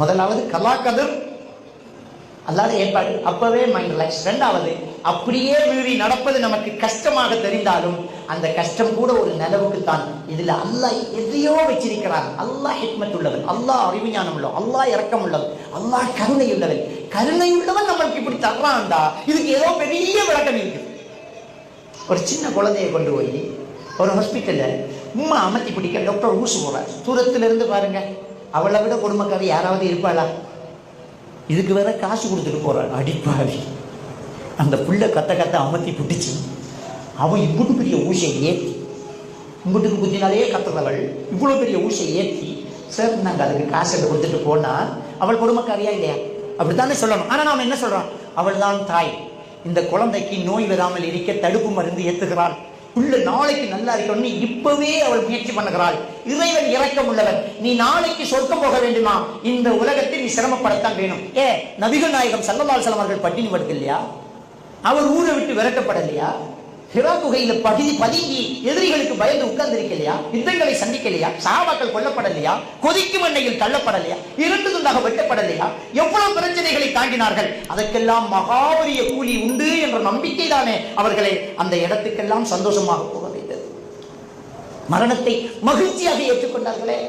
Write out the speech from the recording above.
முதலாவது கலாக்கதர். அல்லாத ஏற்பாடு. அப்பவே மைண்ட் ரிலாக்ஸ் ரெண்டாவது அப்படியே மீறி நடப்பது நமக்கு கஷ்டமாக தெரிந்தாலும் அந்த கஷ்டம் கூட ஒரு நிலவுக்கு தான் இதுல அல்லாஹ் எதையோ வச்சிருக்கிறார் அல்லாஹ் ஹிக்மத் உள்ளவன். அல்லாஹ் அறிவுஞானம் உள்ளவன். அல்லாஹ் இறக்கம் உள்ளவன். அல்லாஹ் கருணை உள்ளவன். கருணை உள்ளவன் நம்மளுக்கு இப்படி தர்றான்டா. இதுக்கு ஏதோ பெரிய விளக்கம் இருக்கு. ஒரு சின்ன குழந்தையை கொண்டு போய் ஒரு ஹாஸ்பிட்டல்ல உம்மா அமர்த்தி பிடிக்க டாக்டர் ஊசு போறார் தூரத்துல இருந்து பாருங்க. அவளை விட குடும்பக்காரி யாராவது இருப்பாளா? இதுக்கு வேற காசு கொடுத்துட்டு போறான் அடிப்பாவி. அந்த புள்ள கத்த கத்த அமர்த்தி பிடிச்சி அவன் இவ்வளோ பெரிய ஊசியை ஏற்றி இம்புட்டுக்கு குத்தினாலே கத்துறவள். இவ்வளோ பெரிய ஊசியை ஏற்றி சார் நாங்கள் அதுக்கு காசு எடுத்து கொடுத்துட்டு போனா அவள் குடும்பக்காரியா இல்லையா? அப்படித்தானே சொல்லணும். ஆனால் நாம் என்ன சொல்றோம்? அவள் தான் தாய். இந்த குழந்தைக்கு நோய் வராமல் இருக்க தடுப்பு மருந்து ஏற்றுகிறாள் உள்ள நாளைக்கு நல்லா இருக்கணும்னு இப்பவே அவள் முயற்சி பண்ணுகிறாள். இறைவன் இறக்கம் உள்ளவன். நீ நாளைக்கு சொர்க்கம் போக வேண்டுமா? இந்த உலகத்தில் நீ சிரமப்படத்தான் வேணும். ஏ நபிகள் நாயகம் சல்லல்லால் சலம் அவர்கள் பட்டினி படுக்க இல்லையா அவர் ஊரை விட்டு விரட்டப்படலையா? ஹிரா குகையில பகுதி பதுங்கி எதிரிகளுக்கு பயந்து உட்கார்ந்திருக்கலையா? யுத்தங்களை சந்திக்கலையா? சாபாக்கள் கொல்லப்படலையா? கொதிக்கும் எண்ணெயில் தள்ளப்படலையா? இரண்டு துண்டாக வெட்டப்படலையா? எவ்வளவு பிரச்சனைகளை தாங்கினார்கள் அதற்கெல்லாம் மகாபரிய கூலி உண்டு என்ற நம்பிக்கை தானே அவர்களை அந்த இடத்துக்கெல்லாம் சந்தோஷமாக போக வைத்தது. மரணத்தை மகிழ்ச்சியாக ஏற்றுக்கொண்டார்களே.